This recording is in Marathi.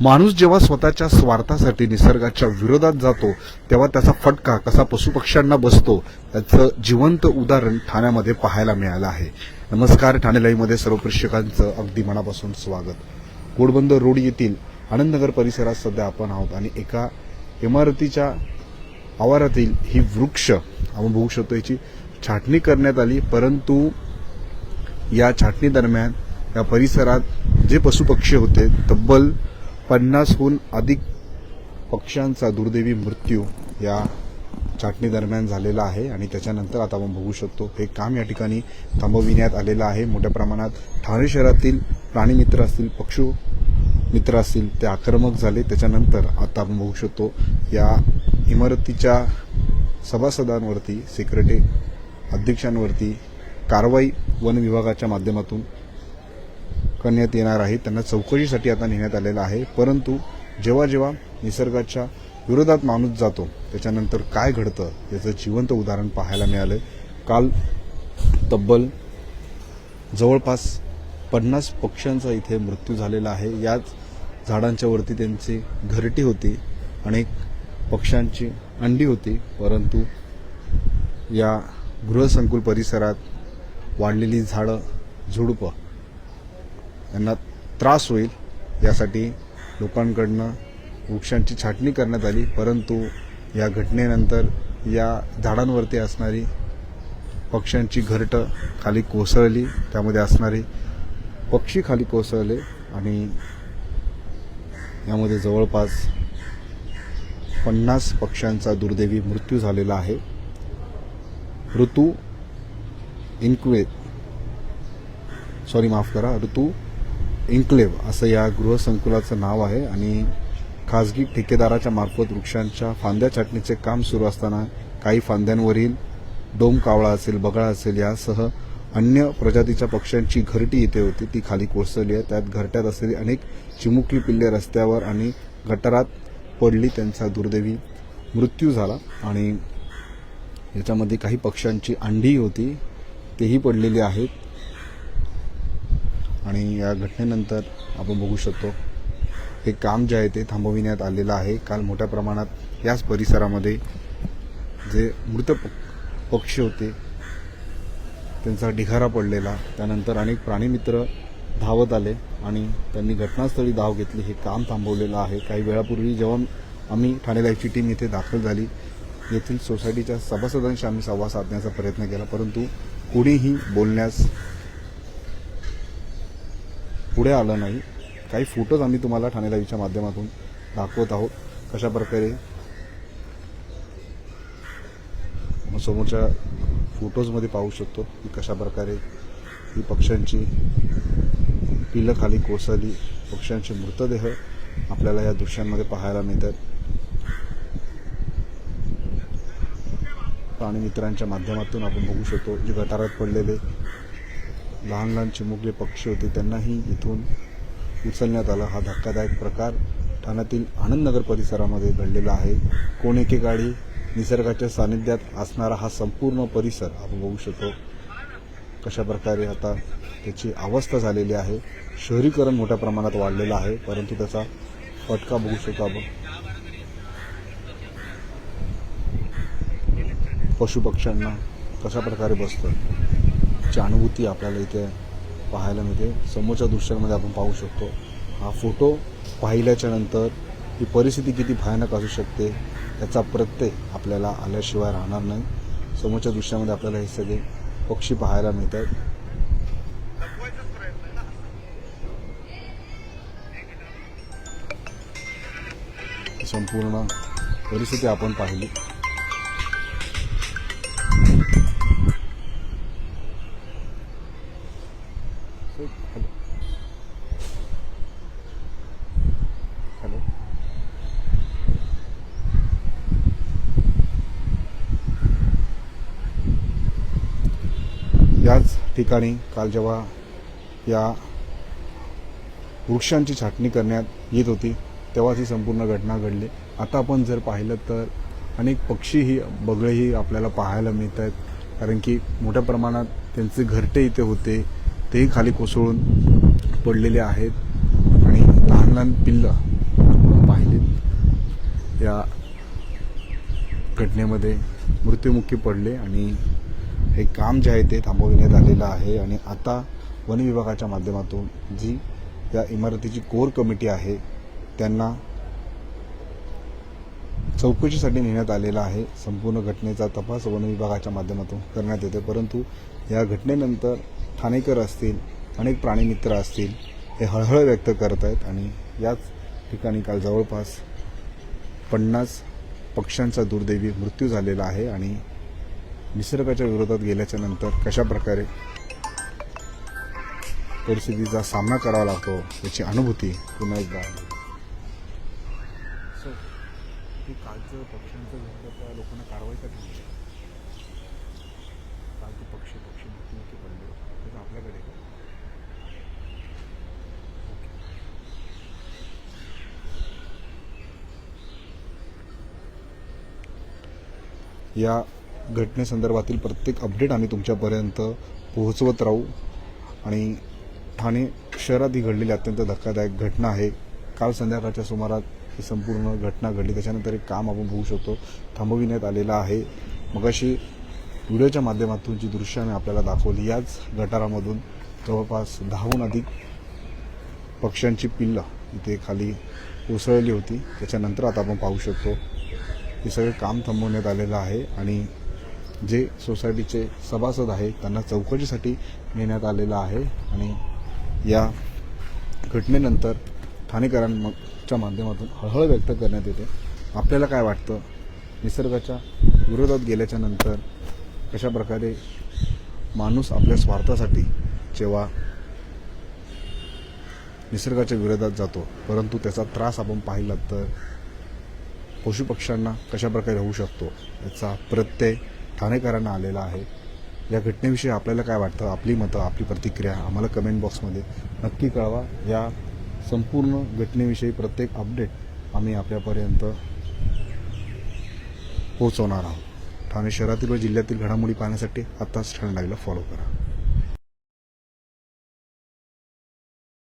माणूस जेव्हा स्वतःच्या स्वार्थासाठी निसर्गाच्या विरोधात जातो तेव्हा त्याचा फटका कसा पशुपक्ष्यांना बसतो त्याचं जिवंत उदाहरण ठाण्यामध्ये पाहायला मिळालं आहे. नमस्कार ठाणे लाईव्हमध्ये सर्व प्रेक्षकांचं अगदी मनापासून स्वागत. गोडबंद रोड येथील आनंदनगर परिसरात सध्या आपण आहोत आणि एका इमारतीच्या आवारातील ही वृक्ष आपण बघू शकतो याची छाटणी करण्यात आली परंतु या छाटणी दरम्यान या परिसरात जे पशुपक्षी होते तब्बल पन्नासहून अधिक पक्ष्यांचा दुर्दैवी मृत्यू या छाटणी दरम्यान झालेला आहे आणि त्याच्यानंतर आता आपण बघू शकतो हे काम या ठिकाणी थांबविण्यात आलेलं आहे. मोठ्या प्रमाणात ठाणे शहरातील प्राणीमित्र असतील पक्षू मित्र असतील ते आक्रमक झाले. त्याच्यानंतर आता आपण बघू शकतो या इमारतीच्या सभासदांवरती सेक्रेटरी अध्यक्षांवरती कारवाई वन विभागाच्या माध्यमातून करण्यात येणार आहे त्यांना चौकशीसाठी आता नेण्यात आलेलं आहे. परंतु जेव्हा जेव्हा निसर्गाच्या विरोधात माणूस जातो त्याच्यानंतर काय घडतं याचं जिवंत उदाहरण पाहायला मिळालं. काल तब्बल जवळपास पन्नास पक्ष्यांचा इथे मृत्यू झालेला आहे. याच झाडांच्या वरती त्यांची घरटी होती. अनेक पक्ष्यांची अंडी होती. परंतु या गृहसंकुल परिसरात वाढलेली झाडं झुडपं यांना त्रास होईल यासाठी लोकांकडनं वृक्षांची छाटणी करण्यात आली. परंतु या घटनेनंतर या झाडांवरती असणारी पक्ष्यांची घरटं खाली कोसळली. त्यामध्ये असणारे पक्षी खाली कोसळले आणि यामध्ये जवळपास पन्नास पक्ष्यांचा दुर्दैवी मृत्यू झालेला आहे. ऋतू इन्क्वे सॉरी माफ करा. ऋतू इन्क्लेव असं या गृहसंकुलाचं नाव आहे आणि खाजगी ठेकेदाराच्या मार्फत वृक्षांच्या फांद्या छाटणीचे काम सुरू असताना काही फांद्यांवरील डोम कावळा असेल बगळा असेल यासह अन्य प्रजातीच्या पक्ष्यांची घरटी इथे होती. ती खाली कोसळली आहे. त्यात घरट्यात असलेली अनेक चिमुकली पिल्ले रस्त्यावर आणि गटारात पडली. त्यांचा दुर्दैवी मृत्यू झाला आणि याच्यामध्ये काही पक्ष्यांची अंडी होती तेही पडलेली आहेत. आणि या घटनेनंतर आपण बघू शकतो हे काम जे आहे ते थांबविण्यात आलेलं आहे. काल मोठ्या प्रमाणात याच परिसरामध्ये जे मृत प- पक्षी होते त्यांचा ढिगारा पडलेला. त्यानंतर अनेक प्राणीमित्र धावत आले आणि त्यांनी घटनास्थळी धाव घेतली. हे काम थांबवलेलं आहे. काही वेळापूर्वी जेव्हा आम्ही ठाणे लाईफची टीम इथे दाखल झाली येथील सोसायटीच्या सभासदांशी आम्ही संवाद साधण्याचा प्रयत्न केला. परंतु कुणीही बोलण्यास पुढे आलं नाही. काही फोटोज आम्ही तुम्हाला ठाणे लाईव्हच्या माध्यमातून दाखवत आहोत. कशा प्रकारे समोरच्या फोटोजमध्ये पाहू शकतो की कशा प्रकारे ही पक्ष्यांची पिलं खाली कोसळली. पक्ष्यांचे मृतदेह आपल्याला या दृश्यांमध्ये पाहायला मिळतात. प्राणी मित्रांच्या माध्यमातून आपण बघू शकतो जे गटारात पडलेले लहान लहान चिमुकले पक्षी होते त्यांनाही इथून उचलण्यात आला हा धक्कादायक प्रकार. ठाण्यातील आनंदनगर परिसरामध्ये घडलेला आहे. कोण गाडी निसर्गाच्या सानिध्यात असणारा हा संपूर्ण परिसर आपण बघू शकतो. कशा प्रकारे आता त्याची अवस्था झालेली आहे. शहरीकरण मोठ्या प्रमाणात वाढलेलं आहे परंतु त्याचा फटका बघू शकतो आपण. पशुपक्ष्यांना कशा प्रकारे बसतं? ची अनुभूती आपल्याला इथे पाहायला मिळते. समोरच्या दृश्यांमध्ये आपण पाहू शकतो हा फोटो पाहिल्याच्या नंतर ही परिस्थिती किती भयानक असू शकते याचा प्रत्यय आपल्याला आल्याशिवाय राहणार नाही. समोरच्या दृश्यामध्ये आपल्याला हे सगळे पक्षी पाहायला मिळतात. संपूर्ण परिस्थिती आपण पाहिली. हॅलो याच ठिकाणी काल जेव्हा या वृक्षांची छाटणी करण्यात येत होती तेव्हाच ही संपूर्ण घटना घडली. आता आपण जर पाहिलं तर अनेक पक्षीही बगळेही आपल्याला पाहायला मिळत आहेत कारण की मोठ्या प्रमाणात त्यांचे घरटे इथे होते. तेही खाली कोसळून पडलेले आहेत आणि लहान लहान पिल्लं या घटनेमध्ये मृत्युमुखी पडले आणि हे काम जे आहे ते थांबविण्यात आलेलं आहे. आणि आता वन विभागाच्या माध्यमातून जी या इमारतीची कोर कमिटी आहे त्यांना चौकशीसाठी नेण्यात आलेला आहे. संपूर्ण घटनेचा तपास वन विभागाच्या माध्यमातून करण्यात येते परंतु या घटनेनंतर ठाणेकर असतील अनेक प्राणीमित्र असतील हे हळहळ व्यक्त करत आहेत आणि याच ठिकाणी काल जवळपास पन्नास पक्ष्यांचा दुर्दैवी मृत्यू झालेला आहे आणि निसर्गाच्या विरोधात गेल्याच्यानंतर कशा प्रकारे परिस्थितीचा सामना करावा लागतो याची अनुभूती पुन्हा एकदा आली सर हे कालचं पक्ष्यांचं लोकांना कारवाई का केली काल ते पक्षी पक्षी मृत्युमुखी पडले त्याचं आपल्याकडे का? या घटनेसंदर्भातील प्रत्येक अपडेट आम्ही तुमच्यापर्यंत पोहोचवत राहू. आणि ठाणे शहरात ही घडलेली अत्यंत धक्कादायक घटना आहे. काल संध्याकाळच्या सुमारात ही संपूर्ण घटना घडली. त्याच्यानंतर एक काम आपण बघू शकतो. थांबविण्यात आलेलं आहे. मगाशी व्हिडिओच्या माध्यमातून जी दृश्य आम्ही आपल्याला दाखवली याच गटारामधून जवळपास दहाहून अधिक पक्ष्यांची पिल्लं इथे खाली उसळली होती. त्याच्यानंतर आता आपण पाहू शकतो. हे सगळे काम थांबवण्यात आलेलं आहे आणि जे सोसायटीचे सभासद आहे त्यांना चौकशीसाठी नेण्यात आलेलं आहे आणि या घटनेनंतर ठाणेकरांच्या माध्यमातून हळहळ व्यक्त करण्यात येते. आपल्याला काय वाटतं? निसर्गाच्या विरोधात गेल्याच्यानंतर कशाप्रकारे माणूस आपल्या स्वार्थासाठी जेव्हा निसर्गाच्या विरोधात जातो परंतु त्याचा त्रास आपण पाहिला तर पशुपक्ष्यांना कशाप्रकारे होऊ शकतो याचा प्रत्यय ठाणेकरांना आलेला आहे. या घटनेविषयी आपल्याला काय वाटतं? आपली मतं आपली प्रतिक्रिया आम्हाला कमेंट बॉक्समध्ये नक्की कळवा. या संपूर्ण घटनेविषयी प्रत्येक अपडेट आम्ही आपल्यापर्यंत पोहोचवणार आहोत. ठाणे शहरातील व जिल्ह्यातील घडामोडी पाहण्यासाठी आत्ताच ठाणे लाईव्हला फॉलो करा.